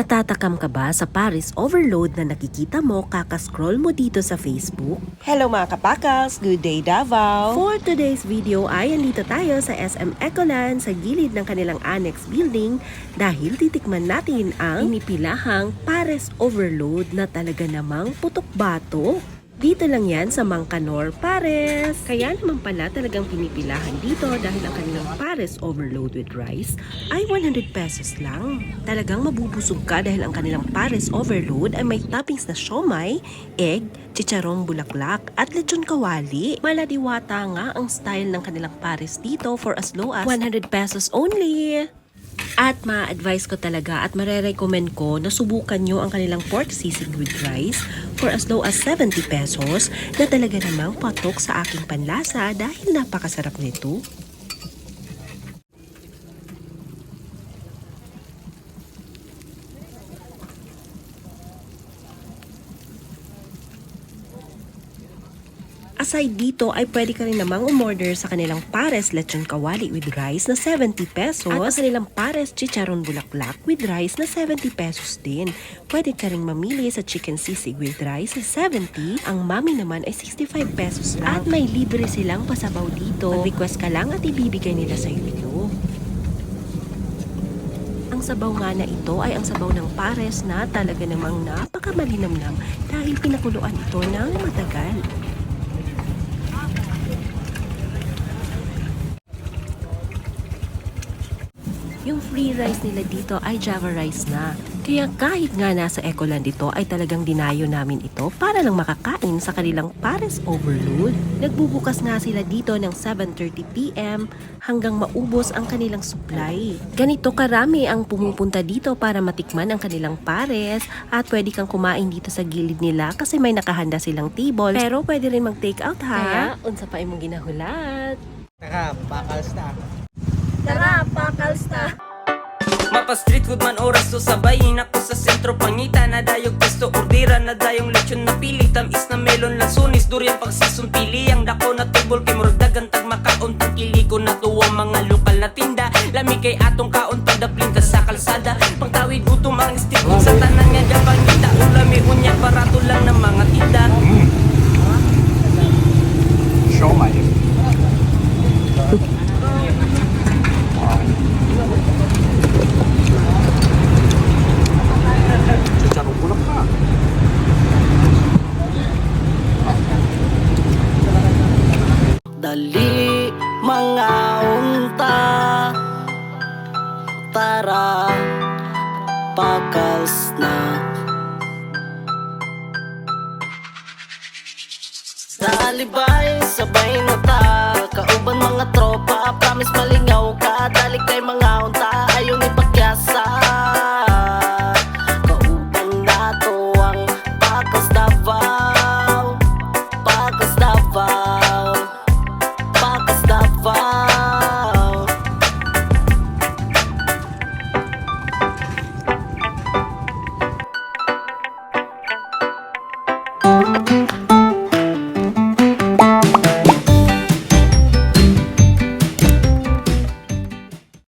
Natatakam ka ba sa Paris overload na nakikita mo kakascroll mo dito sa Facebook? Hello mga kapakas! Good day Davao! For today's video ay andito tayo sa SM Ecoland sa gilid ng kanilang annex building dahil titikman natin ang inipilahang Paris overload na talaga namang putok bato. Dito lang yan sa Mangkanor, Pares. Kaya naman pala talagang pinipilahan dito dahil ang kanilang Pares overload with rice ay 100 pesos lang. Talagang mabubusog ka dahil ang kanilang Pares overload ay may toppings na siomay, egg, chicharong bulaklak at lechon kawali. Maladiwata nga ang style ng kanilang Pares dito for as low as 100 pesos only. At ma-advise ko talaga at marerecommend ko na subukan nyo ang kanilang pork sisig with rice for as low as 70 pesos na talaga namang patok sa aking panlasa dahil napakasarap nito. Aside dito ay pwede ka rin namang umorder sa kanilang pares lechon kawali with rice na 70 pesos at ang kanilang pares chicharon bulaklak with rice na 70 pesos din. Pwede ka rin mamili sa chicken sisig with rice na 70, ang mami naman ay 65 pesos lang. At may libre silang pasabaw dito. Mag-request ka lang at ibibigay nila sa ito. Ang sabaw nga na ito ay ang sabaw ng pares na talaga namang napakamalinamnam dahil pinakuluan ito ng matagal. Yung free rice nila dito ay Java rice na. Kaya kahit nga nasa Ecoland ito ay talagang dinayo namin ito para lang makakain sa kanilang Paris Overload. Nagbubukas nga sila dito ng 7.30pm hanggang maubos ang kanilang supply. Ganito karami ang pumupunta dito para matikman ang kanilang pares at pwede kang kumain dito sa gilid nila kasi may nakahanda silang table pero pwede rin mag-take out ha. Kaya unsa pa imong ginahulat. Tara, bakals na. Tara! Mapa street food man oras to sabayin ako sa sentro. Pangita na dayog pesto ordira na dayong lechon. Na pili tamis na melon lansunis durian pag season ang dako na tubol kay murag dagan tag makaon tag kili ko na tuwa mga lokal na tinda. Lami kay atong kaon pagdaplin ta sa kalsada. Pangtawid gutom ang stick sa tanan nga gapangita ulami unya barato lang ng mga tinda. Siomay. Chicharong Dali mga unta. Tara Pakals na. Sa alibay, sabay na